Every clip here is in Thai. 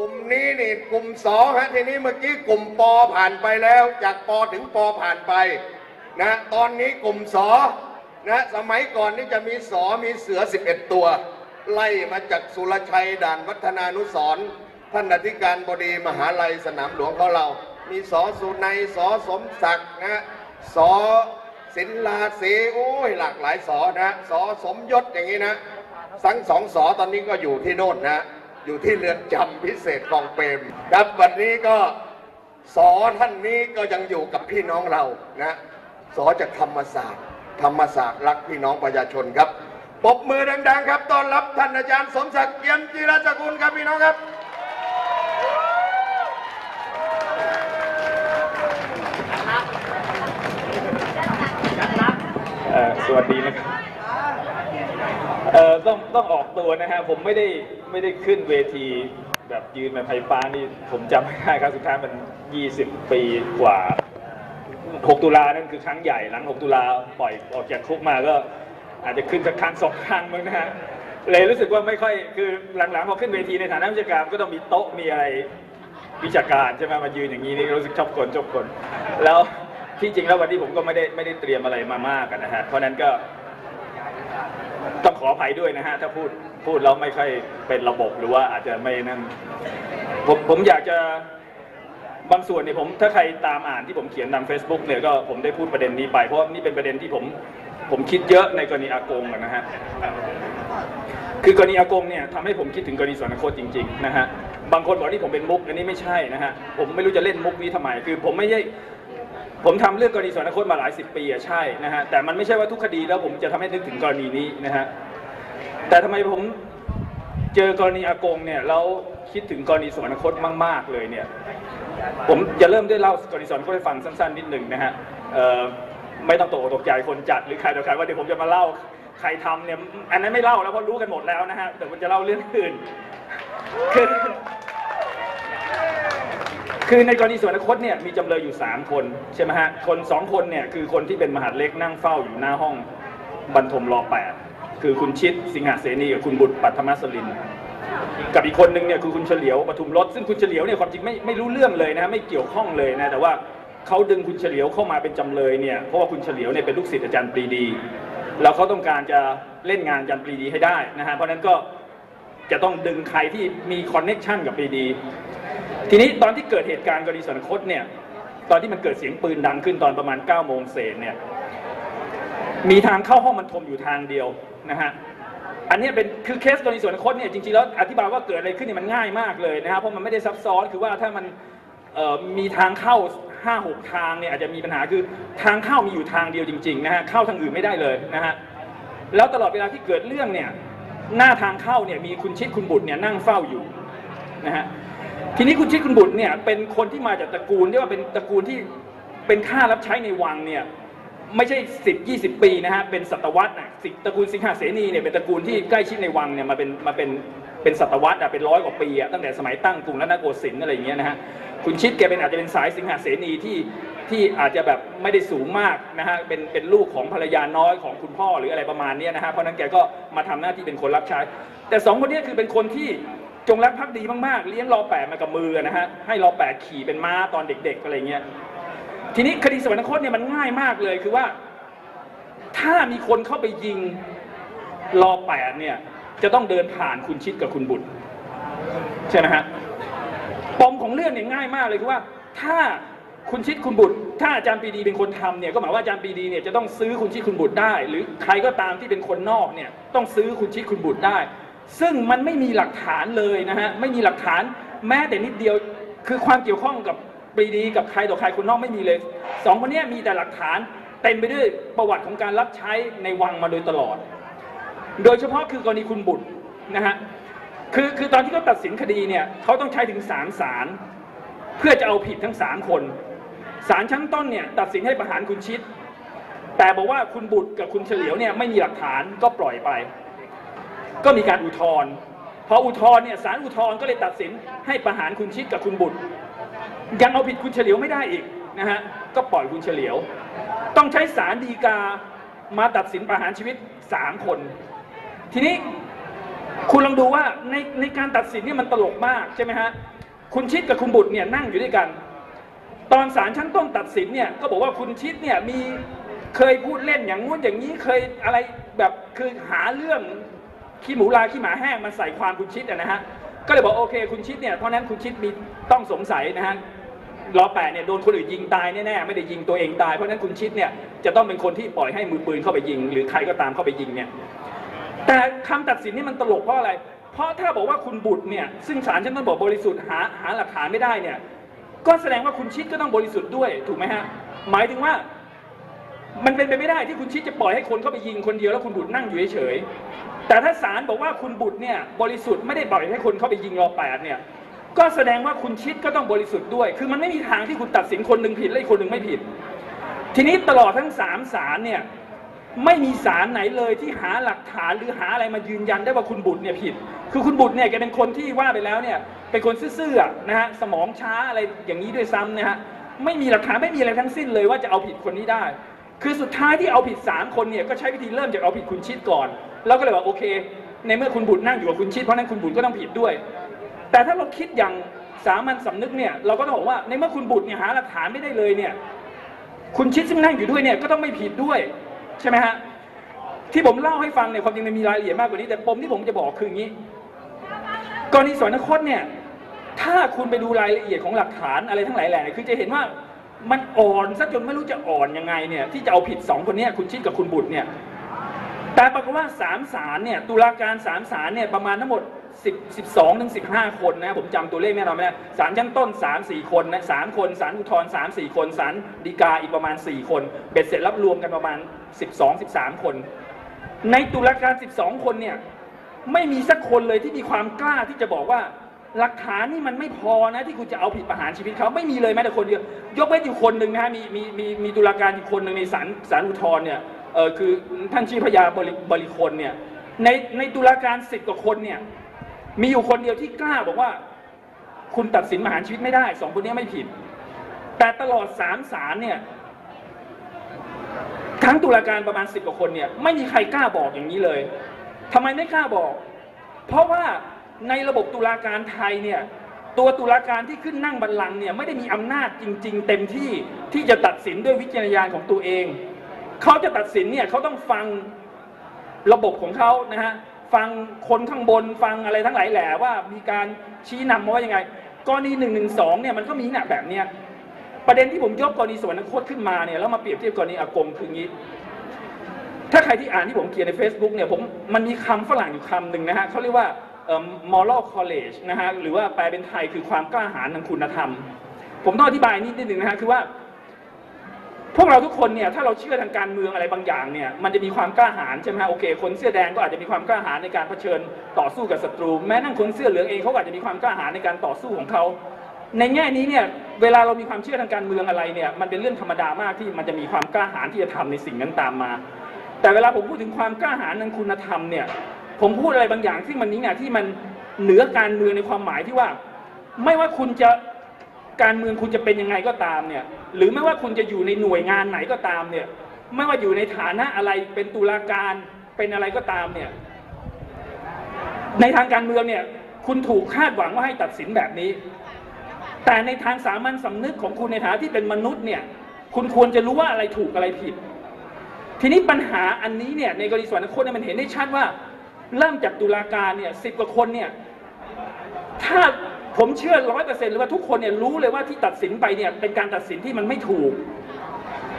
กลุ่มนี้นี่กลุ่มสอฮะทีนี้เมื่อกี้กลุ่มปอผ่านไปแล้ว จากปอถึงปอผ่านไปนะตอนนี้กลุ่มสอนะสมัยก่อนนี่จะมีสอมีเสือ 11 ตัว ไล่มาจากสุรชัยด่านวัฒนานุสรท่านอธิการบดีมหาลัยสนามหลวงของเรา มีสอสุนัยสอสมศักดิ์นะสอศิลาเสโอ้ยหลากหลายสอนะสอสมยศอย่างนี้นะทั้งสองสอตอนนี้ก็อยู่ที่โน่นนะ อยู่ที่เรือนจำพิเศษกองเปรมครับวันนี้ก็สอท่านนี้ก็ยังอยู่กับพี่น้องเรานะสอจากธรรมศาสตร์ ธรรมศาสตร์รักพี่น้องประชาชนครับปรบมือดังๆครับต้อนรับท่านอาจารย์สมศักดิ์เยี่ยมจีรสกุลครับพี่น้องครับ สวัสดีนะครับ เออต้องต้องออกตัวนะฮะผมไม่ได้ไม่ได้ขึ้นเวที แบบยืนแบบไฟฟ้านี่ผมจำไม่ได้ครั้งสุดท้ายมัน 20 ปีกว่า 6 ตุลานั่นคือครั้งใหญ่หลัง 6 ตุลาปล่อยออกจากคุกมาก็ อาจจะขึ้นสักครั้งสองครั้งมั้งนะฮะเลยรู้สึกว่าไม่ค่อยคือหลังๆพอขึ้นเวทีในฐานะวิชาการก็ต้องมีโต๊ะมีอะไรวิชาการใช่ไหมมายืนอย่างนี้นี่รู้สึกชอบกลชอบกลแล้วที่จริงแล้ววันนี้ผมก็ไม่ได้ไม่ได้เตรียมอะไรมามากอะนะฮะเพราะนั้นก็ ขออภัยด้วยนะฮะ ถ้าพูดพูดแล้วไม่ค่อยเป็นระบบหรือว่าอาจจะไม่นั่นผมผมอยากจะบางส่วนเนี่ยผมถ้าใครตามอ่านที่ผมเขียนตาม Facebook เนี่ยก็ผมได้พูดประเด็นนี้ไป เพราะนี่เป็นประเด็นที่ผมผมคิดเยอะในกรณีอากงนะฮะคือกรณีอากงเนี่ยทำให้ผมคิดถึงกรณีสวรรคตจริงๆนะฮะบางคนบอกนี่ผมเป็นมุกอันนี้ไม่ใช่นะฮะผมไม่รู้จะเล่นมุกนี้ทำไม คือผมไม่ใช่ ผมทำเรื่องกรณีสวรรคตมาหลายสิบปีอะใช่นะฮะแต่มันไม่ใช่ว่าทุกคดีแล้วผมจะทำให้นึกถึงกรณีนี้นะฮะแต่ทำไมผมเจอกรณีอากงเนี่ยแล้วคิดถึงกรณีสวรรคตมาก ๆ เลยเนี่ยผมจะเริ่มด้วยเล่ากรณีสวรรคตให้ฟังสั้น ๆ นิดหนึ่งนะฮะไม่ต้องตกอกตกใจคนจัดหรือใครต่อใครว่าเดี๋ยวผมจะมาเล่าใครทำเนี่ยอันนั้นไม่เล่าแล้วเพราะรู้กันหมดแล้วนะฮะแต่ผมจะเล่าเรื่องอื่นคือ คือในกรณีสวรรคตเนี่ยมีจำเลยอยู่ 3 คนใช่ไหมฮะคนสองคนเนี่ยคือคนที่เป็นมหาดเล็กนั่งเฝ้าอยู่หน้าห้องบรรทมรอแปดคือคุณชิดสิงหาเสนีกับคุณบุตรปัทมสลิน กับอีกคนนึงเนี่ยคือคุณเฉลียวปทุมรสซึ่งคุณเฉลียวเนี่ยความจริงไม่ไม่รู้เรื่องเลยนะฮะไม่เกี่ยวข้องเลยนะแต่ว่าเขาดึงคุณเฉลียวเข้ามาเป็นจำเลยเนี่ยเพราะว่าคุณเฉลียวเนี่ยเป็นลูกศิษย์อาจารย์ปรีดี แล้วเขาต้องการจะเล่นงานอาจารย์ปรีดีให้ได้นะฮะเพราะนั้นก็จะต้องดึงใครที่มีคอนเน็กชันกับปรีดี ทีนี้ตอนที่เกิดเหตุการณ์กรณีสนคตเนี่ย ตอนที่มันเกิดเสียงปืนดังขึ้นตอนประมาณ9ก้าโมงเศษเนี่ย มีทางเข้าห้องบรรทมอยู่ทางเดียวนะฮะ อันนี้เป็นคือเคสกรณีส่วนคตเนี่ยจริงๆแล้วอธิบายว่าเกิดอะไรขึ้นเนี่ยมันง่ายมากเลยนะครับเพราะมันไม่ได้ซับซ้อนคือว่าถ้ามันมีทางเข้า5้าหกทางเนี่ยอาจจะมีปัญหาคือทางเข้ามีอยู่ทางเดียวจริงๆนะฮะเข้าทางอื่นไม่ได้เลยนะฮะแล้วตลอดเวลาที่เกิดเรื่องเนี่ยหน้าทางเข้าเนี่ยมีคุณชิดคุณบุตรเนี่ยนั่งเฝ้าอยู่นะฮะ ทีนี้คุณชิดคุณบุตรเนี่ยเป็นคนที่มาจากตระกูลที่ว่าเป็นตระกูลที่เป็นข้ารับใช้ในวังเนี่ยไม่ใช่สิบยี่สิบปีนะฮะเป็นศตวรรษนะสิตระกูลสิงหาเสนีเนี่ยเป็นตระกูลที่ใกล้ชิดในวังเนี่ยมาเป็นมาเป็นเป็นศตวรรษอะเป็นร้อยกว่าปีอะตั้งแต่สมัยตั้งกรุงรัตนโกสินทร์อะไรอย่างเงี้ยนะฮะคุณชิดแกเป็นอาจจะเป็นสายสิงหาเสนีที่ที่อาจจะแบบไม่ได้สูงมากนะฮะเป็นเป็นลูกของภรรยาน้อยของคุณพ่อหรืออะไรประมาณเนี้ยนะฮะเพราะนั้นแกก็มาทำหน้าที่เป็นคนรับใช้ แต่สองคนนี้คือเป็นคนที่ จงรักภักดีมากๆ เลี้ยงรอแปดมากับมือนะฮะ ให้รอแปดขี่เป็นม้าตอนเด็ก ๆ อะไรเงี้ย ทีนี้คดีสวรรคตเนี่ยมันง่ายมากเลยคือว่า ถ้ามีคนเข้าไปยิงรอแปดเนี่ย จะต้องเดินผ่านคุณชิดกับคุณบุตรใช่ไหมฮะ ปมของเรื่องเนี่ยง่ายมากเลยคือว่า ถ้าคุณชิดคุณบุตร ถ้าอาจารย์ปีดีเป็นคนทำเนี่ยก็หมายว่าอาจารย์ปีดีเนี่ยจะต้องซื้อคุณชิดคุณบุตรได้ หรือใครก็ตามที่เป็นคนนอกเนี่ยต้องซื้อคุณชิดคุณบุตรได้ ซึ่งมันไม่มีหลักฐานเลยนะฮะไม่มีหลักฐานแม้แต่นิดเดียวคือความเกี่ยวข้องกับปรีดีกับใครต่อใครคนนอกไม่มีเลยสองคนนี้มีแต่หลักฐานเต็มไปด้วยประวัติของการรับใช้ในวังมาโดยตลอด โดยเฉพาะคือกรณีคุณบุตรนะฮะคือคือตอนที่เขาตัดสินคดีเนี่ยเขาต้องใช้ถึงสามศาลเพื่อจะเอาผิดทั้งสามคนศาลชั้นต้นเนี่ยตัดสินให้ประหารคุณชิด แต่บอกว่าคุณบุตรกับคุณเฉลียวเนี่ยไม่มีหลักฐานก็ปล่อยไป ก็มีการอุทธรณ์พออุทธรณ์เนี่ยศาลอุทธรณ์ก็เลยตัดสินให้ประหารคุณชิดกับคุณบุตร ยังเอาผิดคุณเฉลียวไม่ได้อีกนะฮะก็ปล่อยคุณเฉลียว ต้องใช้ศาลฎีกามาตัดสินประหารชีวิตสามคน ทีนี้คุณลองดูว่าในในการตัดสินเนี่ยมันตลกมากใช่ไหมฮะคุณชิดกับคุณบุตรเนี่ยนั่งอยู่ด้วยกัน ตอนศาลชั้นต้นตัดสินเนี่ยก็บอกว่าคุณชิดเนี่ยมีเคยพูดเล่นอย่างงู้นอย่างนี้เคยอะไรแบบคือหาเรื่อง ขี้หมูลายขี้หมาแห้งมาใส่ความคุณชิดอะนะฮะก็เลยบอกโอเคคุณชิดเนี่ยเพราะนั้นคุณชิดมีต้องสงสัยนะฮะล้อแปดเนี่ยโดนคนอื่นยิงตายแน่ๆไม่ได้ยิงตัวเองตายเพราะนั้นคุณชิดเนี่ยจะต้องเป็นคนที่ปล่อยให้มือปืนเข้าไปยิง หรือใครก็ตามเข้าไปยิงเนี่ยแต่คำตัดสินนี่มันตลกเพราะอะไร เพราะถ้าบอกว่าคุณบุตรเนี่ยซึ่งศาลชั้นต้นบอกบริสุทธิ์หาหาหลักฐานไม่ได้เนี่ยก็แสดงว่าคุณชิดก็ต้องบริสุทธิ์ด้วยถูกไหมฮะหมายถึงว่า มันเป็นไปไม่ได้ที่คุณชิดจะปล่อยให้คนเข้าไปยิงคนเดียวแล้วคุณบุตรนั่งอยู่เฉยๆแต่ถ้าศาลบอกว่าคุณบุตรเนี่ยบริสุทธิ์ไม่ได้ปล่อยให้คนเข้าไปยิงรอแปดเนี่ยก็แสดงว่าคุณชิดก็ต้องบริสุทธิ์ด้วย คือมันไม่มีทางที่คุณตัดสินคนหนึ่งผิดและอีกคนหนึ่งไม่ผิด ทีนี้ตลอดทั้งสามศาลเนี่ยไม่มีศาลไหนเลยที่หาหลักฐานหรือหาอะไรมายืนยันได้ว่าคุณบุตรเนี่ยผิด คือคุณบุตรเนี่ยแกเป็นคนที่ว่าไปแล้วเนี่ยเป็นคนซื่อๆนะฮะสมองช้าอะไรอย่างนี้ด้วยซ้ำนะฮะไม่มีหลักฐานไม่มีอะไรทั้งสิ้นเลยว่าจะเอาผิดคนนี้ได้ คือสุดท้ายที่เอาผิดสามคนเนี่ยก็ใช้วิธีเริ่มจากเอาผิดคุณชิดก่อน แล้วก็เลยว่าโอเค ในเมื่อคุณบุตรนั่งอยู่กับคุณชิดเพราะนั้นคุณบุตรก็ต้องผิดด้วย แต่ถ้าเราคิดอย่างสามัญสำนึกเนี่ยเราก็ต้องบอกว่าในเมื่อคุณบุตรเนี่ยหาหลักฐานไม่ได้เลยเนี่ยคุณชิดซึ่งนั่งอยู่ด้วยเนี่ยก็ต้องไม่ผิดด้วยใช่ไหมฮะที่ผมเล่าให้ฟังเนี่ยความจริงมันมีรายละเอียดมากกว่านี้ แต่ปมที่ผมจะบอกคืออย่างนี้กรณีสวนคตเนี่ยถ้าคุณไปดูรายละเอียดของหลักฐานอะไรทั้งหลายแหล่เนี่ยคือจะเห็นว่า มันอ่อนซะจนไม่รู้จะอ่อนยังไงเนี่ยที่จะเอาผิดสองคนนี้คุณชิดกับคุณบุตรเนี่ยแต่ปรากฏว่าสามศาลเนี่ยตุลาการสามศาลเนี่ยประมาณทั้งหมด10 12ถึง15 คนนะผมจำตัวเลขแน่นอนไม่ได้ศาลชั้นต้น 3 4 คนนะสามคนศาลอุทธรณ์3 4 คนศาลฎีกาอีกประมาณ 4 คนเบ็ดเสร็จรับรวมกันประมาณ 12 13 คน ในตุลาการ 12 คนเนี่ยไม่มีสักคนเลยที่มีความกล้าที่จะบอกว่า หลักฐานนี่มันไม่พอนะที่คุณจะเอาผิดประหารชีวิตเขาไม่มีเลยแม้แต่คนเดียวยกเว้นอยู่คนหนึ่งนะฮะมีมีมีมีตุลาการอีกคนหนึ่งในศาลศาลอุทธรณ์เนี่ยเออคือท่านชื่อพญาบริบริคนเนี่ยในในตุลาการสิบกว่าคนเนี่ยมีอยู่คนเดียวที่กล้าบอกว่า คุณตัดสินประหารชีวิตไม่ได้สองคนนี้ไม่ผิด แต่ตลอดสามศาลเนี่ยทั้งตุลาการประมาณสิบกว่าคนเนี่ยไม่มีใครกล้าบอกอย่างนี้เลยทำไมไม่กล้าบอก เพราะว่า ในระบบตุลาการไทยเนี่ยตัวตุลาการที่ขึ้นนั่งบัลลังก์เนี่ยไม่ได้มีอำนาจจริง ๆ เต็มที่ที่จะตัดสินด้วยวิจารณญาณของตัวเอง เขาจะตัดสินเนี่ยเขาต้องฟังระบบของเขานะฮะฟังคนข้างบนฟังอะไรทั้งหลายแหล่ว่ามีการชี้นำมาว่ายังไงกรณีหนึ่งหนึ่งสองเนี่ยมันก็มีหนักแบบเนี้ยประเด็นที่ผมยกกรณีสวรรคตขึ้นมาเนี่ยแล้วมาเปรียบเทียบกรณีอากงคืองี้ ถ้าใครที่อ่านที่ผมเขียนใน Facebook เนี่ยผมมันมีคำฝรั่งอยู่คำหนึ่งนะฮะเขาเรียกว่า moral college นะฮะหรือว่าแปลเป็นไทยคือความกล้าหาญทางคุณธรรม ผมต้องอธิบายนิดนึงนะฮะคือว่า พวกเราทุกคนเนี่ยถ้าเราเชื่อทางการเมืองอะไรบางอย่างเนี่ยมันจะมีความกล้าหาญใช่ไหมฮะโอเค คนเสื้อแดงก็อาจจะมีความกล้าหาญในการเผชิญต่อสู้กับศัตรูแม้นั่งคนเสื้อเหลืองเองเขาก็อาจจะมีความกล้าหาญในการต่อสู้ของเขาในแง่นี้เนี่ยเวลาเรามีความเชื่อทางการเมืองอะไรเนี่ยมันเป็นเรื่องธรรมดามากที่มันจะมีความกล้าหาญที่จะทำในสิ่งนั้นตามมา แต่เวลาผมพูดถึงความกล้าหาญทางคุณธรรมเนี่ย ผมพูดอะไรบางอย่างที่มันนี้เนี่ยที่มันเหนือการเมืองในความหมายที่ว่า ไม่ว่าคุณจะการเมืองคุณจะเป็นยังไงก็ตามเนี่ย หรือไม่ว่าคุณจะอยู่ในหน่วยงานไหนก็ตามเนี่ย ไม่ว่าอยู่ในฐานะอะไรเป็นตุลาการเป็นอะไรก็ตามเนี่ย ในทางการเมืองเนี่ย คุณถูกคาดหวังว่าให้ตัดสินแบบนี้ แต่ในทางสามัญสำนึกของคุณในฐานะที่เป็นมนุษย์เนี่ย คุณควรจะรู้ว่าอะไรถูกอะไรผิด ทีนี้ปัญหาอันนี้เนี่ยในกรณีส่วรรคตเนี่ยมันเห็นได้ชัดว่า เริ่มจากตุลาการเนี่ยสิบกว่าคนเนี่ยถ้าผมเชื่อร้อยเปอร์เซ็นต์เลยว่าทุกคนเนี่ยรู้เลยว่าที่ตัดสินไปเนี่ยเป็นการตัดสินที่มันไม่ถูก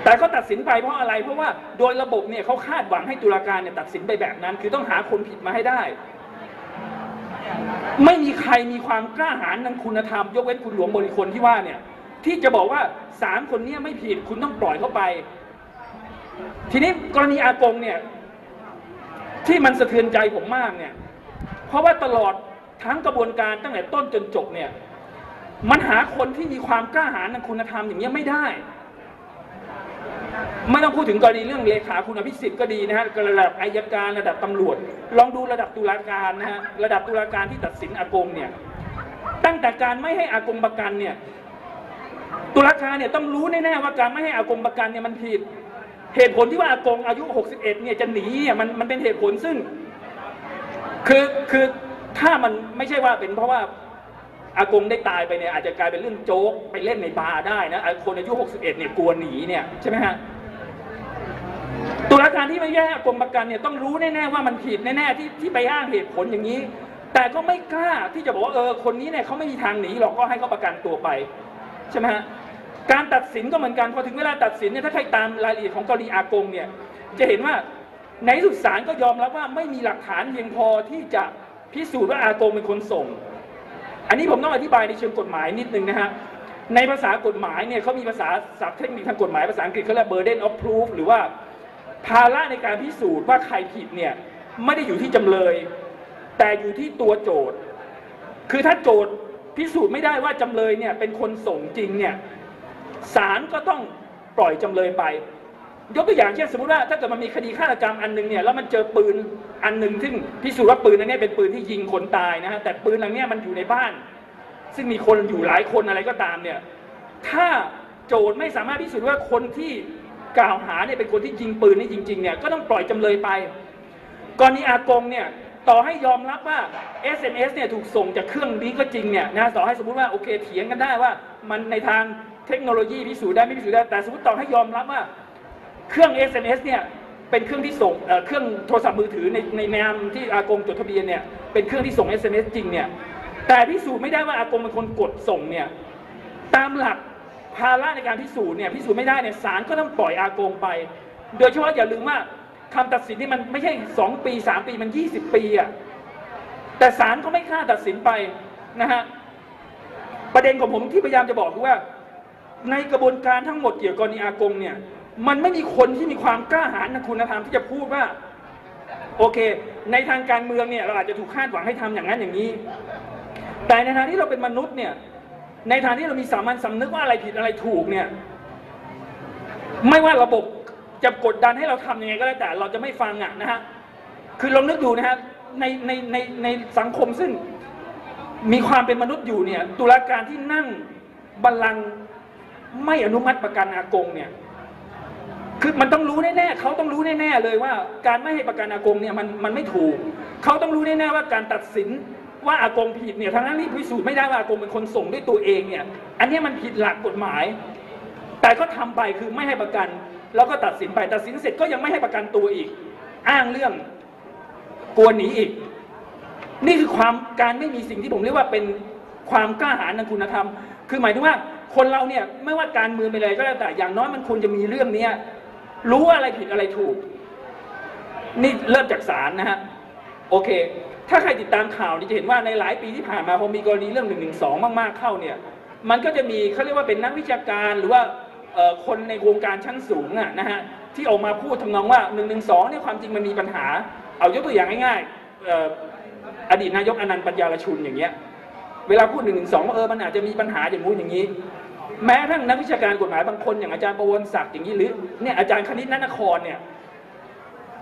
แต่เขาตัดสินไปเพราะอะไร เพราะว่าโดยระบบเนี่ยเขาคาดหวังให้ตุลาการเนี่ยตัดสินไปแบบนั้น คือต้องหาคนผิดมาให้ได้ ไม่มีใครมีความกล้าหาญทางคุณธรรม ยกเว้นคุณหลวงบริคนที่ว่าเนี่ย ที่จะบอกว่าสามคนนี้ไม่ผิดคุณต้องปล่อยเขาไป ทีนี้กรณีอากงเนี่ย ที่มันสะเทือนใจผมมากเนี่ย เพราะว่าตลอดทั้งกระบวนการตั้งแต่ต้นจนจบเนี่ย มันหาคนที่มีความกล้าหาญทางคุณธรรมอย่างเงี้ยไม่ได้ ไม่ต้องพูดถึงกรณีเรื่องเลขาคุณอภิสิทธิ์ก็ดีนะฮะระดับอายการระดับตำรวจ ลองดูระดับตุลาการนะฮะระดับตุลาการที่ตัดสินอากงเนี่ย ตั้งแต่การไม่ให้อากงประกันเนี่ย ตุลาการเนี่ยต้องรู้แน่ๆว่าการไม่ให้อากงประกันเนี่ยมันผิด เหตุผลที่ว่าอากงอายุ 61 เนี่ยจะหนีเนี่ยมันมันเป็นเหตุผลซึ่ง คือคือถ้ามันไม่ใช่ว่าเป็นเพราะว่าอากงได้ตายไปเนี่ยอาจจะกลายเป็นเรื่องโจ๊กไปเล่นในบาร์ได้นะคนอายุ 61 เนี่ยกลัวหนีเนี่ยใช่ไหมฮะตุลาการที่ไม่แย่อากงประกันเนี่ยต้องรู้แน่ๆว่ามันผิดแน่ๆที่ที่ไปอ้างเหตุผลอย่างนี้ แต่ก็ไม่กล้าที่จะบอกว่าเออคนนี้เนี่ยเขาไม่มีทางหนีหรอกก็ให้เขาประกันตัวไปใช่ไหมฮะ การตัดสินก็เหมือนกันพอถึงเวลาตัดสินเนี่ยถ้าใครตามรายละเอียดของกรณีอากงเนี่ยจะเห็นว่าในสุดศาลก็ยอมรับว่าไม่มีหลักฐานเพียงพอที่จะพิสูจน์ว่าอากงเป็นคนส่ง อันนี้ผมต้องอธิบายในเชิงกฎหมายนิดนึงนะฮะในภาษากฎหมายเนี่ยเขามีภาษาศัพท์เทคนิคทางกฎหมายภาษาอังกฤษเขาเรียก burden of proof หรือว่าภาระในการพิสูจน์ว่าใครผิดเนี่ยไม่ได้อยู่ที่จำเลย แต่อยู่ที่ตัวโจทย์ คือถ้าโจทย์พิสูจน์ไม่ได้ว่าจำเลยเนี่ยเป็นคนส่งจริงเนี่ย ศาลก็ต้องปล่อยจำเลยไป ยกตัวอย่างเช่นสมมติว่าถ้าเกิดมันมีคดีฆาตกรรมอันหนึ่งเนี่ยแล้วมันเจอปืนอันหนึ่งซึ่งพิสูจน์ว่าปืนอันเนี้ยเป็นปืนที่ยิงคนตายนะฮะแต่ปืนอันเนี้ยมันอยู่ในบ้าน ซึ่งมีคนอยู่หลายคนอะไรก็ตามเนี่ยถ้าโจทย์ไม่สามารถพิสูจน์ว่าคนที่กล่าวหาเนี่ยเป็นคนที่ยิงปืนนี่จริงๆเนี่ยก็ต้องปล่อยจำเลยไปกรณีอากงเนี่ยต่อให้ยอมรับว่า SMS เนี่ยถูกส่งจากเครื่องนี้ก็จริงเนี่ยนะต่อให้สมมติว่าโอเคเถียงกันได้ว่ามันในทาง เทคโนโลยีพิสูจน์ได้ไม่พิสูจน์ได้ แต่สมมติต่อให้ยอมรับว่า เครื่อง SMS เนี่ยเป็นเครื่องที่ส่งเอ่อเครื่องโทรศัพท์มือถือในในนามที่อากงจดทะเบียนเนี่ยเป็นเครื่องที่ส่ง SMS จริงเนี่ยแต่พิสูจน์ไม่ได้ว่าอากงเป็นคนกดส่งเนี่ยตามหลักภาระในการพิสูจน์เนี่ยพิสูจน์ไม่ได้เนี่ยศาลก็ต้องปล่อยอากงไป โดยเฉพาะอย่าลืมว่าคำตัดสินนี่มันไม่ใช่ 2 ปี 3 ปีมัน 20 ปีอะแต่ศาลก็ไม่กล้าตัดสินไปนะฮะประเด็นของผมที่พยายามจะบอกคือว่า ในกระบวนการทั้งหมดเกี่ยวกับกรณีอากงเนี่ย มันไม่มีคนที่มีความกล้าหาญทางคุณธรรมที่จะพูดว่า โอเค ในทางการเมืองเนี่ยเราอาจจะถูกคาดหวังให้ทำอย่างนั้นอย่างนี้ แต่ในทางที่เราเป็นมนุษย์เนี่ย ในทางที่เรามีสามัญสำนึกว่าอะไรผิดอะไรถูกเนี่ย ไม่ว่าระบบจะกดดันให้เราทำยังไงก็แล้วแต่ เราจะไม่ฟังอะนะฮะคือลองนึกดูนะฮะในในในในสังคมซึ่งมีความเป็นมนุษย์อยู่เนี่ยตุลาการที่นั่งบัลลังก์ ไม่อนุมัติประกันอากงเนี่ยคือมันต้องรู้แน่ๆเขาต้องรู้แน่ๆเลยว่า การไม่ให้ประกันอากงเนี่ยมันมันไม่ถูกเขาต้องรู้แน่ๆว่าการตัดสินว่าอากงผิดเนี่ยทั้งนั้นที่พิสูจน์ไม่ได้ว่าอากงเป็นคนส่งด้วยตัวเองเนี่ย อันนี้มันผิดหลักกฎหมาย แต่ก็ทำไปคือไม่ให้ประกัน แล้วก็ตัดสินไปตัดสินเสร็จก็ยังไม่ให้ประกันตัวอีก อ้างเรื่องกลัวหนีอีก นี่คือความการไม่มีสิ่งที่ผมเรียกว่าเป็นความกล้าหาญทางคุณธรรม คือหมายถึงว่า คนเราเนี่ยไม่ว่าการเมืองเป็นอะไรก็แล้วแต่อย่างน้อยมันควรจะมีเรื่องเนี้ยรู้ว่าอะไรผิดอะไรถูก นี่เริ่มจากศาลนะฮะโอเค ถ้าใครติดตามข่าวนี่จะเห็นว่าในหลายปีที่ผ่านมาพอมีกรณีเรื่องหนึ่งหนึ่งสองมากๆเข้าเนี่ย มันก็จะมีเขาเรียกว่าเป็นนักวิชาการหรือว่าคนในวงการชั้นสูงอะนะฮะที่ออกมาพูดทำนองว่า1นึเนี่ยความจริงมันมีปัญหา เอายกตัวอย่างง่ายๆเอ่ออดีตนายกอนันต์ปัญญารชุนอย่างเงี้ย เวลาพูดหนึ่งหนึ่งสองว่าเออมันอาจจะมีปัญหาอย่างงู้นอย่างนี้ แม้ทั่งนักวิชาการกฎหมายบางคนอย่างอาจารย์ประวนศักดิ์อย่างนี้หรือเนี่ยอาจารย์คณิตนนครเนี่ย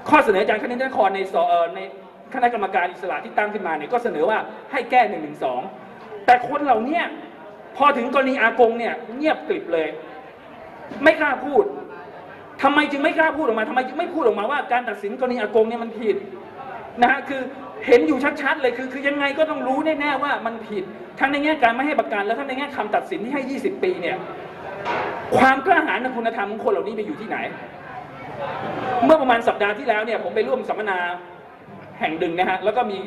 ข้อเสนออาจารย์คณิตนครในสเออในคณะกรรมการอิสระที่ตั้งขึ้นมาเนี่ยก็เสนอว่าให้แก้หนึ่งหนึ่งสองแต่คนเหล่าเนี้ยพอถึงกรณีอากงเนี่ยเงียบกริบเลย ไม่กล้าพูดทำไมจึงไม่กล้าพูดออกมาทำไมจึงไม่พูดออกมาว่า การตัดสินกรณีอากงเนี่ยมันผิดนะฮะคือ เห็นอยู่ชัดๆเลยคือคือยังไงก็ต้องรู้แน่ๆว่ามันผิดทั้งในแง่การไม่ให้ประกันและทั้งในแง่คำตัดสินที่ให้ 20 ปีเนี่ยความกล้าหาญทางคุณธรรมของคนเหล่านี้ไปอยู่ที่ไหน เมื่อประมาณสัปดาห์ที่แล้วเนี่ยผมไปร่วมสัมมนาแห่งหนึ่งนะฮะแล้วก็มี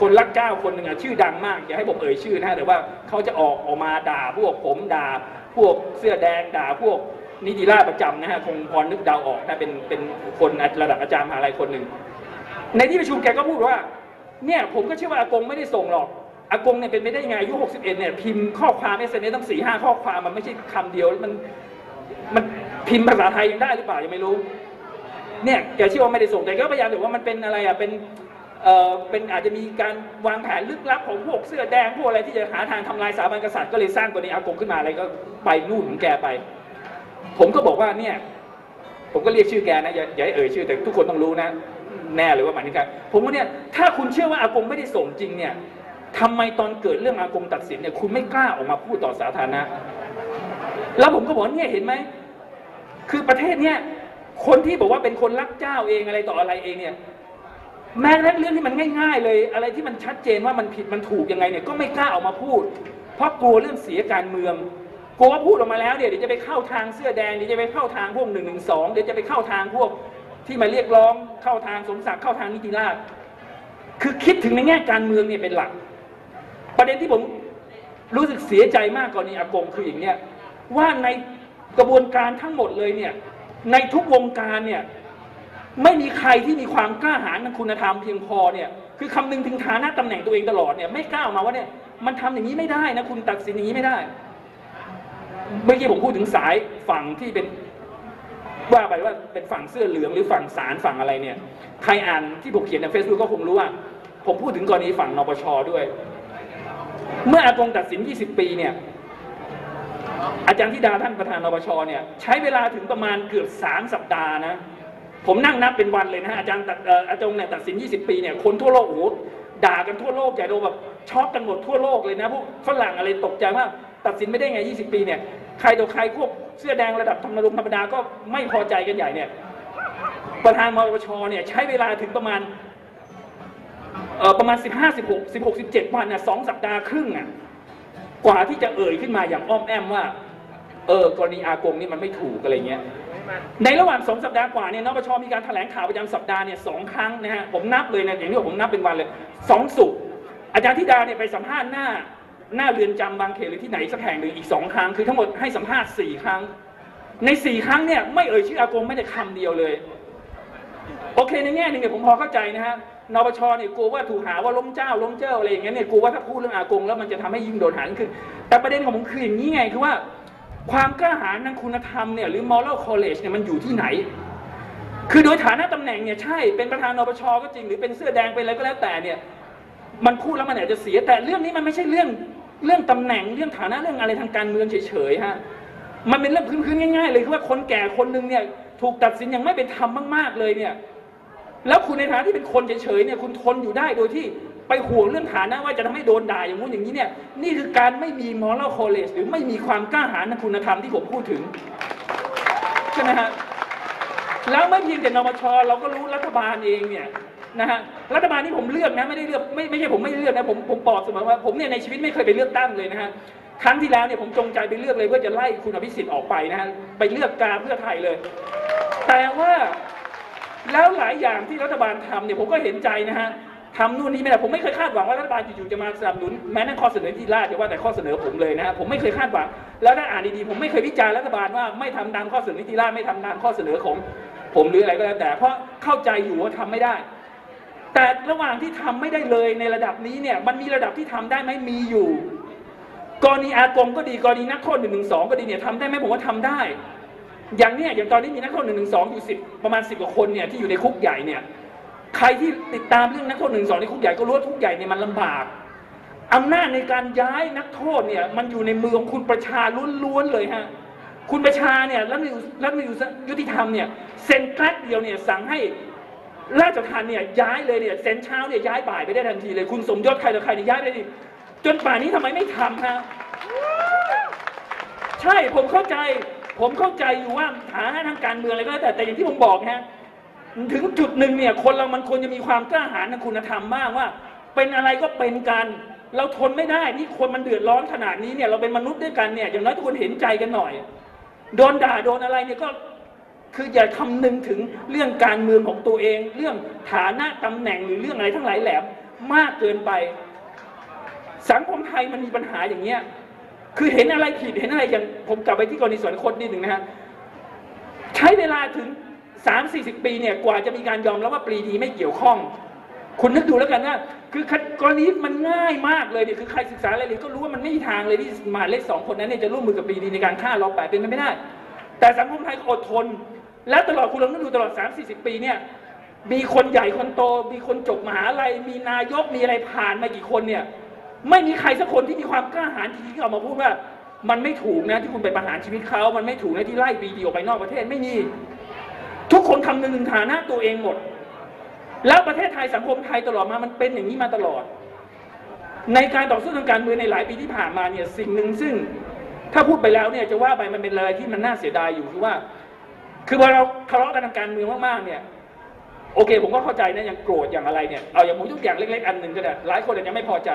คนรักเจ้าคนหนึ่งอะชื่อดังมาก อย่าให้ผมเอ่ยชื่อนะฮะแต่ว่าเขาจะออกออกมาด่าพวกผมด่า พวกเสื้อแดงด่าพวกนิติราษฎร์ประจำนะฮะคงพอนึกเดาออกนะเป็นเป็นคนระดับอาจารย์มหาลัยคนหนึ่ง ในที่ประชุมแกก็พูดว่า เนี่ยผมก็เชื่อว่าอากงไม่ได้ส่งหรอกอากงเนี่ยเป็นไปได้ยังไงอายุ 61 เนี่ยพิมพ์ข้อความเอสเอ็มตั้งสี่ห้าข้อความมันไม่ใช่คำเดียวมันมันพิมพ์ภาษาไทยยังได้หรือเปล่ายังไม่รู้ เนี่ยแกเชื่อว่าไม่ได้ส่งแต่ก็พยายามบอกว่ามันเป็นอะไรอะเป็นเอ่อเป็นอาจจะมีการวางแผนลึกลับของพวกเสื้อแดงพวกอะไรที่จะหาทางทำลายสถาบันกษัตริย์ก็เลยสร้างตัวนี้อากงขึ้นมาอะไรก็ไปนู่นของแกไป ผมก็บอกว่าเนี่ย ผมก็เรียกชื่อแกนะอย่าอย่าให้เอ่ยชื่อแต่ทุกคนต้องรู้นะ แน่เลยว่าหมายถึงใครผมว่าเนี่ยถ้าคุณเชื่อว่าอากงไม่ได้ส่งจริงเนี่ยทำไมตอนเกิดเรื่องอากงตัดสินเนี่ยคุณไม่กล้าออกมาพูดต่อสาธารณะแล้วผมก็บอกเนี่ยเห็นไหมคือประเทศเนี่ยคนที่บอกว่าเป็นคนรักเจ้าเองอะไรต่ออะไรเองเนี่ยแม้กระทั่เรื่องที่มันง่าย ๆ เลย อะไรที่มันชัดเจนว่ามันผิดมันถูกยังไงเนี่ยก็ไม่กล้าออกมาพูด เพราะกลัวเรื่องเสียการเมืองกลัวว่าพูดออกมาแล้วเนี่ยเดี๋ยวจะไปเข้าทางเสื้อแดงเดี๋ยวจะไปเข้าทางพวกหนึ่งหนึ่งสองเดี๋ยวจะไปเข้าทางพวก ที่มาเรียกร้องเข้าทางสมศักดิ์เข้าทางนิติราษฎร์คือคิดถึงในแง่การเมืองเนี่ยเป็นหลัก ประเด็นที่ผมรู้สึกเสียใจมากกรณีอากงคืออย่างเนี้ยว่าในกระบวนการทั้งหมดเลยเนี่ย ในทุกวงการเนี่ยไม่มีใครที่มีความกล้าหาญทางคุณธรรมเพียงพอเนี่ยคือคำนึงถึงฐานะตำแหน่งตัวเองตลอดเนี่ยไม่กล้าออกมาว่าเนี่ยมันทำอย่างนี้ไม่ได้นะคุณตัดสินอย่างนี้ไม่ได้ เมื่อกี้ผมพูดถึงสายฝั่งที่เป็น ว่าไปว่าเป็นฝั่งเสื้อเหลืองหรือฝั่งสารฝั่งอะไรเนี่ย ใครอ่านที่ผมเขียนใน Facebook ก็คงรู้ว่า ผมพูดถึงกรณีฝั่งนปชด้วย เมื่ออากงตัดสิน 20 ปีเนี่ย อาจารย์ธิดาท่านประธานนปชเนี่ย ใช้เวลาถึงประมาณเกือบ 3 สัปดาห์นะ ผมนั่งนับเป็นวันเลยนะฮะอาจารย์ตัดอาจารย์เนี่ยตัดสิน 20 ปีเนี่ยคนทั่วโลกโอ้โหด่ากันทั่วโลกใหญ่โตแบบช็อกกันหมดทั่วโลกเลยนะพวกฝรั่งอะไรตกใจมากตัดสินไม่ได้ไง 20 ปีเนี่ยใครต่อใครพวก เสื้อแดงระดับธรรมดาธรรมดาก็ไม่พอใจกันใหญ่เนี่ย ประธานมปชเนี่ยใช้เวลาถึงประมาณประมาณ 15 16 16 17 วันน่ะสองสัปดาห์ครึ่งอะกว่าที่จะเอ่ยขึ้นมาอย่างอ้อมแอมว่า เออกรณีอากงนี่มันไม่ถูกอะไรเงี้ยในระหว่างสองสัปดาห์กว่าเนี่ยนปชมีการแถลงข่าวประจำสัปดาห์เนี่ยสองครั้งนะฮะผมนับเลยนะอย่างที่ผมนับเป็นวันเลยสองสุกอาจารย์ธิดาเนี่ยไปสัมภาษณ์หน้า หน้าเรือนจำบางเขนหรือที่ไหนสักแห่งหนึ่งอีกสองครั้งคือทั้งหมดให้สัมภาษณ์สี่ครั้ง ในสี่ครั้งเนี่ยไม่เอ่ยชื่ออากงไม่ได้คำเดียวเลย โอเคในแง่หนึ่งเนี่ยผมพอเข้าใจนะฮะนปชเนี่ยกลัวว่าถูกหาว่าล้มเจ้าล้มเจ้าอะไรอย่างเงี้ยเนี่ยกลัวว่าถ้าพูดเรื่องอากงแล้วมันจะทำให้ยิ่งโดนหาขึ้น แต่ประเด็นของผมคืออย่างนี้ไงคือว่า ความกล้าหาญทางคุณธรรมเนี่ยหรือ moral college เนี่ยมันอยู่ที่ไหน คือโดยฐานะตำแหน่งเนี่ยใช่เป็นประธานนปชก็จริงหรือเป็นเสื้อแดงเป็นอะไรก็แล้วแต่เนี่ย มันพูดแล้วมันอาจจะเสีย แต่เรื่องนี้มันไม่ใช่เรื่องเรื่องตำแหน่งเรื่องฐานะเรื่องอะไรทางการเมืองเฉยๆฮะมันเป็นเรื่องพื้นๆง่ายๆเลยคือว่าคนแก่คนหนึ่งเนี่ยถูกตัดสินอย่างไม่เป็นธรรมมากๆเลยเนี่ยแล้วคุณในฐานะที่เป็นคนเฉยๆเนี่ยคุณทนอยู่ได้โดยที่ไปห่วงเรื่องฐานะว่าจะทำให้โดนด่าอย่างงู้นอย่างนี้เนี่ยนี่คือการไม่มี moral college หรือไม่มีความกล้าหาญทางคุณธรรมที่ผมพูดถึงใช่ไหมฮะแล้วไม่เพียงแต่นปชเราก็รู้รัฐบาลเองเนี่ย นะฮะรัฐบาลที่ผมเลือกนะไม่ได้เลือกไม่ไม่ใช่ผมไม่เลือกนะผมผมบอกเสมอว่าผมเนี่ยในชีวิตไม่เคยไปเลือกตั้งเลยนะฮะครั้งที่แล้วเนี่ยผมจงใจไปเลือกเลยเพื่อจะไล่คุณอภิสิทธิ์ออกไปนะฮะไปเลือกกาเพื่อไทยเลย แต่ว่าแล้วหลายอย่างที่รัฐบาลทำเนี่ยผมก็เห็นใจนะฮะทำนู่นนี่ไม่ได้ผมไม่เคยคาดหวังว่ารัฐบาลอยู่ๆจะมาสนับสนุนแม้แต่ข้อเสนอที่ล่าจะว่าแต่ข้อเสนอผมเลยนะฮะผมไม่เคยคาดหวังแล้วถ้าอ่านดีๆผมไม่เคยวิจารณ์รัฐบาลว่าไม่ทำตามข้อเสนอที่ล่าไม่ทำตามข้อเสนอของ ผมหรืออะไรก็แล้วแต่เพราะเข้าใจอยู่ว่าทำไม่ได้ แต่ระหว่างที่ทำไม่ได้เลยในระดับนี้เนี่ยมันมีระดับที่ทำได้ไหมมีอยู่กรณีอากงก็ดีกรณีนักโทษหนึ่งหนึ่งสองก็ดีเนี่ยทำได้ไหมผมว่าทำได้ อย่างเนี้ยอย่างตอนนี้มีนักโทษหนึ่งหนึ่งสองอยู่สิบประมาณสิบกว่าคนเนี่ยที่อยู่ในคุกใหญ่เนี่ยใครที่ติดตามเรื่องนักโทษหนึ่งสองในคุกใหญ่ก็รู้ว่าคุกใหญ่เนี่ยมันลำบากอำนาจในการย้ายนักโทษเนี่ยมันอยู่ในมือของคุณประชาล้วนๆเลยฮะคุณประชาเนี่ยรัฐมนตรีรัฐมนตรียุติธรรมเนี่ยเซ็นแกลกเดียวเนี่ยสั่งให้ ราชทัณฑ์เนี่ยย้ายเลยเนี่ยเซ็นเช้าเนี่ยย้ายบ่ายไปได้ทันทีเลย คุณสมยศใครต่อใครเนี่ยย้ายไปด้ดิจนป่านนี้ทำไมไม่ทำฮะใช่ผมเข้าใจ ผมเข้าใจอยู่ว่าฐานะทางการเมืองอะไรก็แล้วแต่แต่อย่างที่ผมบอกฮะถึงจุดหนึ่งเนี่ยคนเรามันควรจะมีความกล้าหาญทางคุณธรรมมากว่า เป็นอะไรก็เป็นกันเราทนไม่ได้นี่คนมันเดือดร้อนขนาดนี้เนี่ยเราเป็นมนุษย์ด้วยกันเนี่ยอย่างน้อยทุกคนเห็นใจกันหน่อย โดนด่าโดนอะไรเนี่ยก็ คืออย่าคำนึงถึงเรื่องการเมืองของตัวเอง เรื่องฐานะตำแหน่งหรือเรื่องอะไรทั้งหลายแหลมมากเกินไป สังคมไทยมันมีปัญหาอย่างเงี้ยคือเห็นอะไรผิดเห็นอะไรอย่างผมกลับไปที่กรณีสวนคตนิดหนึ่งนะฮะใช้เวลาถึงสามสี่สิบปีเนี่ยกว่าจะมีการยอมรับว่าปรีดีไม่เกี่ยวข้อง คุณนึกดูแล้วกันนะคือกรณีมันง่ายมากเลยเนี่ยคือใครศึกษาอะไรเลยก็รู้ว่ามันไม่มีทางเลยที่มหาเล็กสองคนนั้นเนี่ยจะร่วมมือกับปรีดีในการฆ่าเราแปดเป็นไปไม่ได้ แต่สังคมไทยก็อดทน และตลอดคุณลองดูตลอด 3 4 0 ปีเนี่ยมีคนใหญ่คนโต มีคนจบมหาลัย มีนายกมีอะไรผ่านมากี่คนเนี่ย ไม่มีใครสักคนที่มีความกล้าหาญที่ออกมาพูดว่า มันไม่ถูกนะที่คุณไปประหารชีวิตเขา มันไม่ถูกนะที่ไล่ปีดีออกไปนอกประเทศไม่มี ทุกคนคำนึงถึงฐานะตัวเองหมด แล้วประเทศไทยสังคมไทยตลอดมามันเป็นอย่างนี้มาตลอด ในการต่อสู้ทางการเมืองในหลายปีที่ผ่านมาเนี่ยสิ่งหนึ่งซึ่ง ถ้าพูดไปแล้วเนี่ยจะว่าไปมันเป็นอะไรที่มันน่าเสียดายอยู่คือว่า คือพอเราทะเลาะกันทางการเมืองมากๆเนี่ย โอเค ผมก็เข้าใจนะอย่างโกรธอย่างอะไรเนี่ยเอาอย่างผมยกอย่างเล็กๆอันหนึ่งก็ได้หลายคนอาจจะไม่พอใจ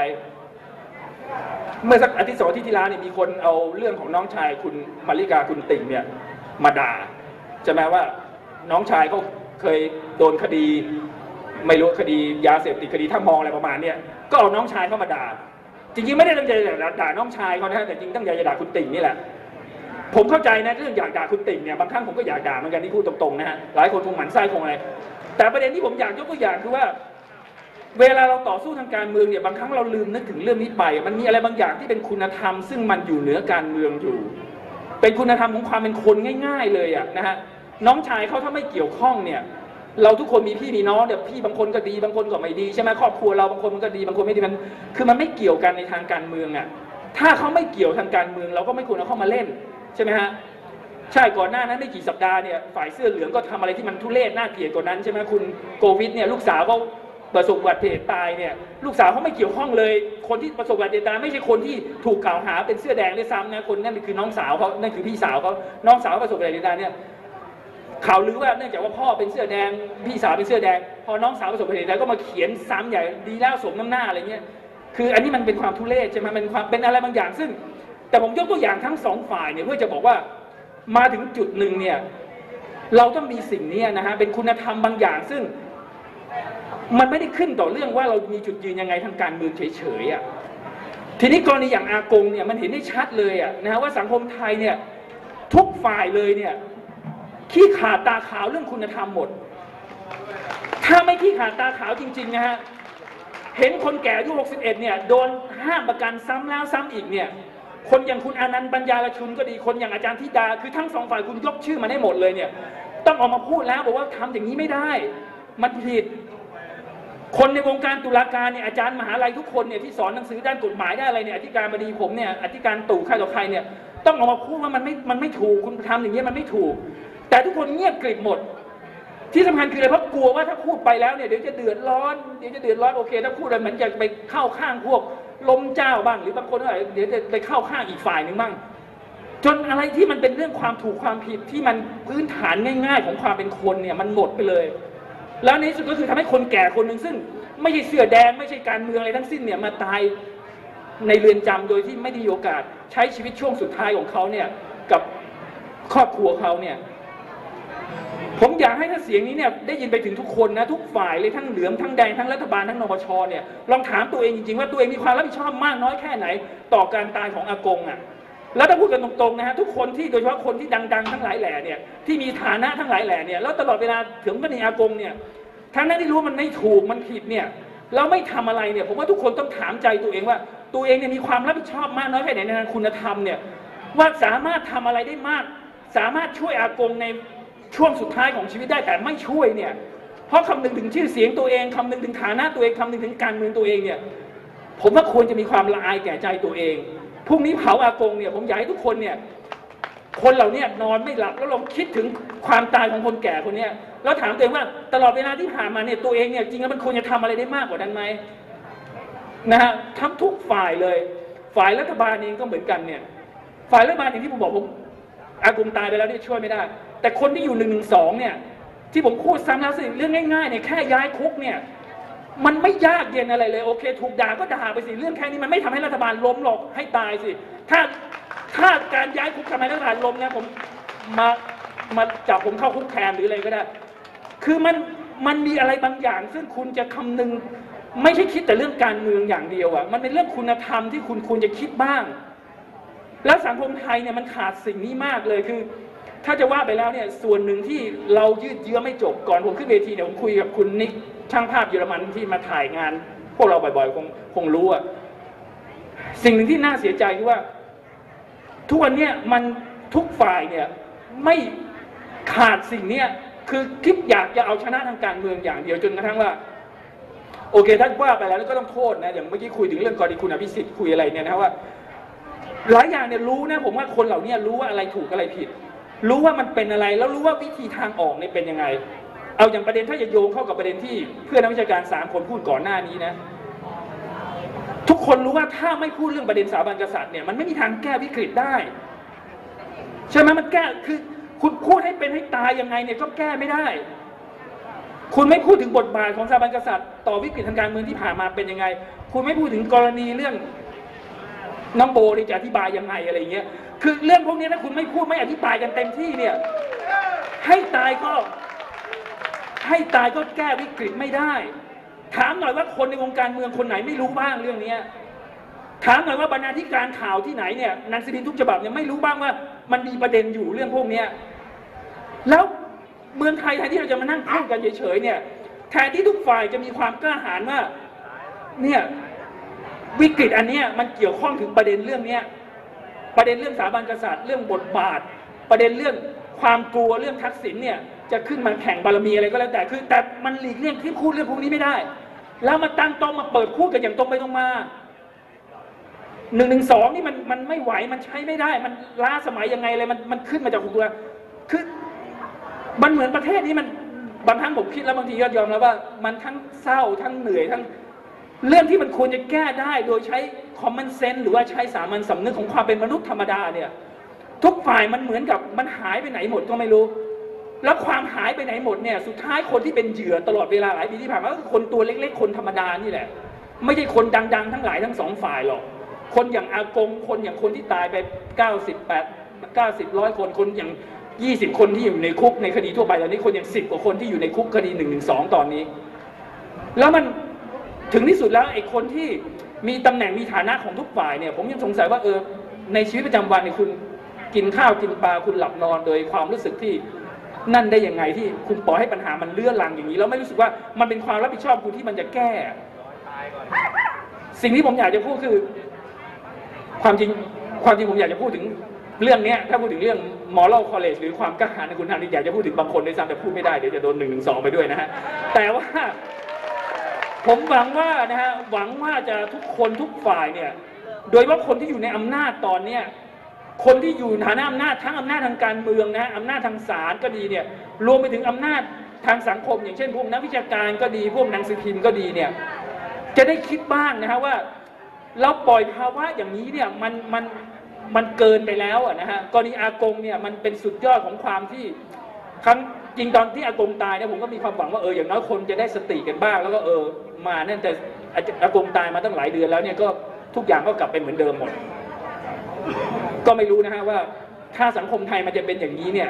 เมื่อสักอาทิตย์สองอาทิตย์ที่แล้วเนี่ยมีคนเอาเรื่องของน้องชายคุณมาริกาคุณติ่งเนี่ย มาด่าใช่ไหมว่าน้องชายเขาเคยโดนคดี ไม่รู้คดียาเสพติดคดีท่ามองอะไรประมาณเนี่ยก็เอาน้องชายเข้ามาด่าจริงๆไม่ได้ตั้งใจจะด่าน้องชายเขานะแต่จริงตั้งใจจะด่าคุณติ่งนี่แหละ ผมเข้าใจนะเรื่องอยากด่าคุณติ่งเนี่ยบางครั้งผมก็อยากด่าเหมือนกันที่พูดตรงๆนะฮะหลายคนคงหมั่นไส้คงอะไร แต่ประเด็นที่ผมอยากยกตัวอย่างคือว่า เวลาเราต่อสู้ทางการเมืองเนี่ยบางครั้งเราลืมนึกถึงเรื่องนี้ไป มันมีอะไรบางอย่างที่เป็นคุณธรรม ซึ่งมันอยู่เหนือการเมืองอยู่ เป็นคุณธรรมของความเป็นคนง่าย ๆ เลยอะนะฮะน้องชายเขาถ้าไม่เกี่ยวข้องเนี่ยเราทุกคนมีพี่มีน้องเดี๋ยวพี่บางคนก็ดีบางคนก็ไม่ดีใช่ไหมครอบครัวเราบางคนมันก็ดีบางคนไม่ดีมัน คือมันไม่เกี่ยวกันในทางการเมืองอะถ้าเขาไม่เกี่ยวทางการเมือง เราก็ไม่ควรเอาเข้ามาเล่น ใช่ไหมฮะใช่ก่อนหน้านั้นไม่กี่สัปดาห์เนี่ยฝ่ายเสื้อเหลืองก็ทำอะไรที่มันทุเรศน่าเกลียดกว่านั้นใช่ไหมคุณโควิดเนี่ยลูกสาวเขาประสบอุบัติเหตุตายเนี่ยลูกสาวเขาไม่เกี่ยวข้องเลย คนที่ประสบอุบัติเหตุตายไม่ใช่คนที่ถูกกล่าวหาเป็นเสื้อแดงด้วยซ้ำนะคนนั่นคือน้องสาวเขานั่นคือพี่สาวเขาน้องสาวประสบอุบัติเหตุตายเนี่ยข่าวลือว่าเนื่องจากว่าพ่อเป็นเสื้อแดง พี่สาวเป็นเสื้อแดง พอน้องสาวประสบอุบัติเหตุตายก็มาเขียนซ้ำใหญ่ดีแล้วสมน้ำหน้าอะไรเงี้ยคืออันนี้มันเป็นความทุเรศใช่ไหมมันเป็นความเป็นอะไรบางอย่างซึ่ง แต่ผมยกตัวอย่างทั้งสองฝ่ายเนี่ยเพื่อจะบอกว่ามาถึงจุดหนึ่งเนี่ยเราต้องมีสิ่งนี้นะฮะเป็นคุณธรรมบางอย่างซึ่ง มันไม่ได้ขึ้นต่อเรื่องว่าเรามีจุดยืนยังไงทางการเมืองเฉยๆอะทีนี้กรณีอย่างอากงเนี่ยมันเห็นได้ชัดเลยอะนะฮะว่าสังคมไทยเนี่ยทุกฝ่ายเลยเนี่ยขี้ขาดตาขาวเรื่องคุณธรรมหมด ถ้าไม่ขี้ขาดตาขาวจริงๆนะฮะเห็นคนแก่อายุ 61 เนี่ยโดนห้ามประกันซ้ำแล้วซ้ำอีกเนี่ย คนอย่างคุณอานันต์ปัญญาลชุนก็ดีคนอย่างอาจารย์ธิดา คือทั้งสองฝ่ายคุณยกชื่อมาได้หมดเลยเนี่ย ต้องออกมาพูดแล้วบอกว่าทำอย่างนี้ไม่ได้ มันผิด คนในวงการตุลาการเนี่ยอาจารย์มหาลัยทุกคนเนี่ยที่สอนหนังสือด้านกฎหมายได้อะไรเนี่ยอธิการบดีผมเนี่ยอธิการตู่ใครต่อใครเนี่ยต้องออกมาพูดว่ามันไม่มันไม่ถูกคุณทำอย่างนี้มันไม่ถูก แต่ทุกคนเงียบกริบหมดที่สำคัญคืออะไรเพราะกลัวว่าถ้าพูดไปแล้วเนี่ยเดี๋ยวจะเดือดร้อนเดี๋ยวจะเดือดร้อนโอเค ถ้าพูดอะไรเหมือนจะไปเข้าข้างพวก ล้มเจ้าบ้างหรือบางคนก็อาจจะเดี๋ยวจะไปเข้าข้างอีกฝ่ายหนึ่งบ้างจนอะไรที่มันเป็นเรื่องความถูกความผิดที่มันพื้นฐานง่าย ๆ ของความเป็นคนเนี่ยมันหมดไปเลย แล้วในที่สุดก็คือทำให้คนแก่คนหนึ่งซึ่ง ไม่ใช่เสื้อแดงไม่ใช่การเมืองอะไรทั้งสิ้นเนี่ยมาตายในเรือนจำโดยที่ไม่ได้โอกาสใช้ชีวิตช่วงสุดท้ายของเขาเนี่ยกับครอบครัวเขาเนี่ย ผมอยากให้ถ้าเสียงนี้เนี่ยได้ยินไปถึงทุกคนนะทุกฝ่ายเลยทั้งเหลืองทั้งแดงทั้งรัฐบาลทั้งนปชเนี่ยลองถามตัวเองจริงๆว่าตัวเองมีความรับผิดชอบมากน้อยแค่ไหน ต่อการตายของอากงอะแล้วถ้าพูดกันตรงๆนะฮะทุกคนที่โดยเฉพาะคนที่ดัง ๆ ทั้งหลายแหล่เนี่ยที่มีฐานะทั้งหลายแหล่เนี่ยแล้วตลอดเวลาถึงกรณีอากงเนี่ยทั้งนั้นที่รู้มันไม่ถูกมันผิดเนี่ยเราไม่ทำอะไรเนี่ยผมว่าทุกคนต้องถามใจตัวเองว่า ตัวเองเนี่ยมีความรับผิดชอบมากน้อยแค่ไหนในทางคุณธรรมเนี่ยว่าสามารถทำอะไรได้มาก สามารถช่วยอากงใน ช่วงสุดท้ายของชีวิตได้แต่ไม่ช่วยเนี่ยเพราะคำนึงถึงชื่อเสียงตัวเองคำนึงถึงฐานะตัวเองคำนึงถึงการเมืองตัวเองเนี่ยผมว่าควรจะมีความละอายแก่ใจตัวเองพรุ่งนี้เผาอากงเนี่ยผมอยากให้ทุกคนเนี่ยคนเหล่าเนี้นอนไม่หลับแล้วลองคิดถึงความตายของคนแก่คนเนี้แล้วถามตัวเองว่าตลอดเวลาที่ผ่านมาเนี่ยตัวเองเนี่ยจริงแล้วมันควรจะทำอะไรได้มากกว่านั้นไหมนะฮะทั้งทุกฝ่ายเลย ฝ่ายรัฐบาลเองก็เหมือนกันเนี่ย ฝ่ายรัฐบาลอย่างที่ผมบอกผมอากงตายไปแล้วเนี่ยช่วยไม่ได้ แต่คนที่อยู่หนึ่งหนึ่งสองเนี่ย ที่ผมพูดซ้ำแล้วสิเรื่องง่ายๆเนี่ยแค่ย้ายคุกเนี่ย มันไม่ยากเย็นอะไรเลยโอเค ถูกด่าก็ด่าไปสิเรื่องแค่นี้มันไม่ทำให้รัฐบาลล้มหรอกให้ตายสิ ถ้าถ้าการย้ายคุกทำให้รัฐบาลล้มเนี่ยผมมามาจับผมเข้าคุกแทนหรืออะไรก็ได้ คือมันมันมีอะไรบางอย่าง ซึ่งคุณจะคำนึงไม่ใช่คิดแต่เรื่องการเมืองอย่างเดียวอะมันเป็นเรื่องคุณธรรมที่คุณควรจะคิดบ้าง แล้วสังคมไทยเนี่ยมันขาดสิ่งนี้มากเลยคือ ถ้าจะว่าไปแล้วเนี่ยส่วนหนึ่งที่เรายืดเยื้อไม่จบก่อนผมขึ้นเวทีเนี่ยผมคุยกับคุณนิกช่างภาพเยอรมันที่มาถ่ายงาน พวกเราบ่อยๆ คงคงรู้อะสิ่งหนึ่งที่น่าเสียใจคือว่า ทุกวันเนี่ยมันทุกฝ่ายเนี่ยไม่ขาดสิ่งเนี้ยคือคิดอยากจะเอาชนะทางการเมืองอย่างเดียวจนกระทั่งว่าโอเคถ้าว่าไปแล้วก็ต้องโทษนะอย่างเมื่อกี้คุยถึงเรื่องกรณีคุณอภิสิทธิ์คุยอะไรเนี่ยนะว่า หลายอย่างเนี่ยรู้นะผมว่าคนเหล่านี้รู้ว่าอะไรถูกอะไรผิด รู้ว่ามันเป็นอะไรแล้วรู้ว่าวิธีทางออกเนี่ยเป็นยังไง เอาอย่างประเด็นถ้าจะโยงเข้ากับประเด็นที่เพื่อนนักวิชาการสามคนพูดก่อนหน้านี้นะ ทุกคนรู้ว่าถ้าไม่พูดเรื่องประเด็นสถาบันกษัตริย์เนี่ยมันไม่มีทางแก้วิกฤตได้ใช่ไหมมันแก้คือคุณพูดให้เป็นให้ตายยังไงเนี่ยก็แก้ไม่ได้ คุณไม่พูดถึงบทบาทของสถาบันกษัตริย์ ต่อวิกฤตทางการเมืองที่ผ่านมาเป็นยังไง คุณไม่พูดถึงกรณีเรื่องน้องโบนี่จะอธิบายยังไงอะไรเงี้ย คือเรื่องพวกนี้ถ้าคุณไม่พูดไม่อธิบายกันเต็มที่เนี่ย ให้ตายก็ ให้ตายก็แก้วิกฤตไม่ได้ ถามหน่อยว่าคนในวงการเมืองคนไหนไม่รู้บ้างเรื่องเนี้ยถามหน่อยว่าบรรณาธิการข่าวที่ไหนเนี่ยหนังสือพิมพ์ทุกฉบับเนี่ยไม่รู้บ้างว่า มันมีประเด็นอยู่เรื่องพวกเนี้ยแล้วเมืองไทยแทนที่เราจะมานั่งพูดกันเฉยๆเนี่ยแทนที่ทุกฝ่ายจะมีความกล้าหาญว่าเนี่ยวิกฤตอันเนี้ยมันเกี่ยวข้องถึงประเด็นเรื่องเนี้ย ประเด็นเรื่องสถาบันกษัตริย์เรื่องบทบาท ประเด็นเรื่องความกลัวเรื่องทักษิณเนี่ยจะขึ้นมาแข่งบารมีอะไรก็แล้วแต่คือแต่มันหลีกเลี่ยงที่พูดเรื่องพวกนี้ไม่ได้ แล้วมาตั้งโต๊ะมาเปิดพูดกันอย่างตรงไปตรงมาหนึ่งหนึ่งสองนี่มันมันไม่ไหวมันใช้ไม่ได้ มันล้าสมัยยังไงเลยมันมันขึ้นมาจากหัวคือมันเหมือนประเทศนี้มันบางครั้งผมคิดแล้วบางทีก็ยอมแล้วว่า มันทั้งเศร้าทั้งเหนื่อยทั้ง เรื่องที่มันควรจะแก้ได้โดยใช้ common sense หรือว่าใช้สามัญสำนึกของความเป็นมนุษย์ธรรมดาเนี่ยทุกฝ่ายมันเหมือนกับมันหายไปไหนหมดก็ไม่รู้ แล้วความหายไปไหนหมดเนี่ยสุดท้ายคนที่เป็นเหยื่อตลอดเวลาหลายปีที่ผ่านมาก็คือคนตัวเล็ก ๆ คนธรรมดานี่แหละ ไม่ใช่คนดัง ๆ ทั้งหลายทั้งสองฝ่ายหรอกคนอย่างอากงคนอย่างคนที่ตายไป 98 90ร้อยคนคนอย่าง 20 คนที่อยู่ในคุกในคดีทั่วไปตอนนี้คนอย่าง 10 กว่าคนที่อยู่ในคุกคดี1นึตอนนี้ แล้วมัน ถึงที่สุดแล้วไอ้คนที่มีตำแหน่งมีฐานะของทุกฝ่ายเนี่ยผมยังสงสัยว่าเออในชีวิตประจำวันเนี่ยคุณกินข้าวกินปลาคุณหลับนอนโดยความรู้สึกที่นั่นได้ยังไงที่คุณปล่อยให้ปัญหามันเลื่อนลังอย่างนี้แล้วไม่รู้สึกว่ามันเป็นความรับผิดชอบคุณที่มันจะแก้ สิ่งที่ผมอยากจะพูดคือ ความจริงความจริงผมอยากจะพูดถึงเรื่องนี้ถ้าพูดถึงเรื่อง moral college หรือความกล้าหาญในคุณธรรมนี่อยากจะพูดถึงบางคนด้วยซ้ำแต่พูดไม่ได้เดี๋ยวจะโดนหนึ่งหนึ่งสองไปด้วยนะฮะแต่ว่า ผมหวังว่านะฮะหวังว่าจะทุกคนทุกฝ่ายเนี่ย โดยเฉพาะคนที่อยู่ในอำนาจตอนเนี้ยคนที่อยู่ฐานะอำนาจทั้งอำนาจทางการเมืองนะฮะอำนาจทางศาลก็ดีเนี่ยรวมไปถึงอำนาจทางสังคม อย่างเช่นพวกนักวิชาการก็ดีพวกหนังสือพิมพ์ก็ดีเนี่ยจะได้คิดบ้างนะฮะว่า เราปล่อยภาวะอย่างนี้เนี่ยมันมันมันเกินไปแล้วอะนะฮะกรณีอากงเนี่ยมันเป็นสุดยอดของความที่ ครั้งจริงตอนที่อากงตายเนี่ยผมก็มีความหวังว่าเอออย่างน้อยคนจะได้สติกันบ้าง แล้วก็เออมาเนี่ยแต่อากงตายมาตั้งหลายเดือนแล้วเนี่ยก็ทุกอย่างก็กลับไปเหมือนเดิมหมด ก็ไม่รู้นะฮะว่าถ้าสังคมไทยมันจะเป็นอย่างนี้เนี่ย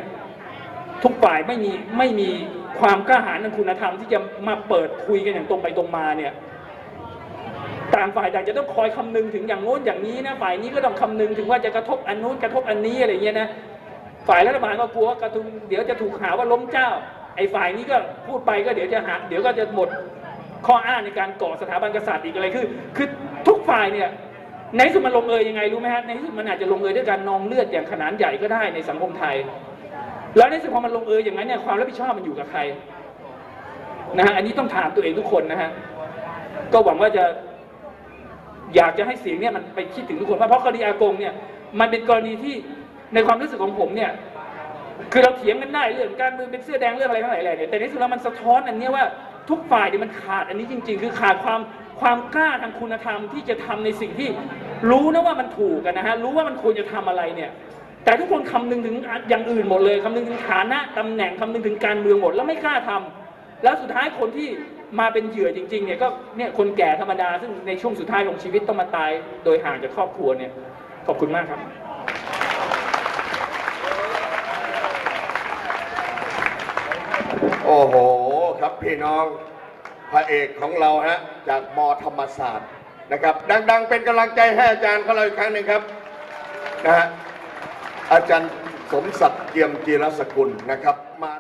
ทุกฝ่ายไม่มีไม่มีความกล้าหาญทางคุณธรรมที่จะมาเปิดคุยกันอย่างตรงไปตรงมาเนี่ยต่างฝ่ายต่างจะต้องคอยคำนึงถึงอย่างโน้นอย่างนี้นะฝ่ายนี้ก็ต้องคำนึงถึงว่าจะกระทบอันนู้นกระทบอันนี้อะไรเงี้ยนะ ฝ่ายรัฐบาลก็กลัวว่ากระทุงเดี๋ยวจะถูกหาว่าล้มเจ้า ไอ้ฝ่ายนี้ก็พูดไปก็เดี๋ยวจะหาเดี๋ยวก็จะหมดข้ออ้างในการก่อสถาบันกษัตริย์อีกอะไรคือ คือทุกฝ่ายเนี่ยในที่สุดมันลงเอยยังไงรู้ไหมฮะในที่สุดมันอาจจะลงเอยด้วยการนองเลือดอย่างขนาดใหญ่ก็ได้ในสังคมไทย แล้วในที่สุดพอมันลงเอยอย่างนั้นเนี่ยความรับผิดชอบมันอยู่กับใครนะฮะอันนี้ต้องถามตัวเองทุกคนนะฮะก็หวังว่าจะอยากจะให้เสียงเนี่ยมันไปคิดถึงทุกคนว่าเพราะคดีอากงเนี่ยมันเป็นกรณีที่ ในความรู้สึกของผมเนี่ย คือเราเถียงกันได้เรื่องการเมืองเป็นเสื้อแดงเรื่องอะไรทั้งหลายแหล่เนี่ยแต่ในที่สุดแล้วมันสะท้อนอันนี้ว่าทุกฝ่ายเนี่ยมันขาดอันนี้จริง ๆ คือขาดความความกล้าทางคุณธรรมที่จะทำในสิ่งที่รู้นะว่ามันถูกกันนะฮะรู้ว่ามันควรจะทำอะไรเนี่ย แต่ทุกคนคำนึงถึงอย่างอื่นหมดเลยคำนึงถึงฐานะตำแหน่งคำนึงถึงการเมืองหมดแล้วไม่กล้าทำแล้วสุดท้ายคนที่มาเป็นเหยื่อจริงๆเนี่ยก็เนี่ยคนแก่ธรรมดาซึ่งในช่วงสุดท้ายของชีวิตต้องมาตายโดยห่างจากครอบครัวเนี่ยขอบคุณมากครับ โอ้โหครับพี่น้องพระเอกของเราฮะจากมธรรมศาสตร์นะครับ ดัง ๆ เป็นกำลังใจให้อาจารย์ของเราอีกครั้งหนึ่งครับนะฮะอาจารย์สมศักดิ์เกียมจีรสกุลนะครับมา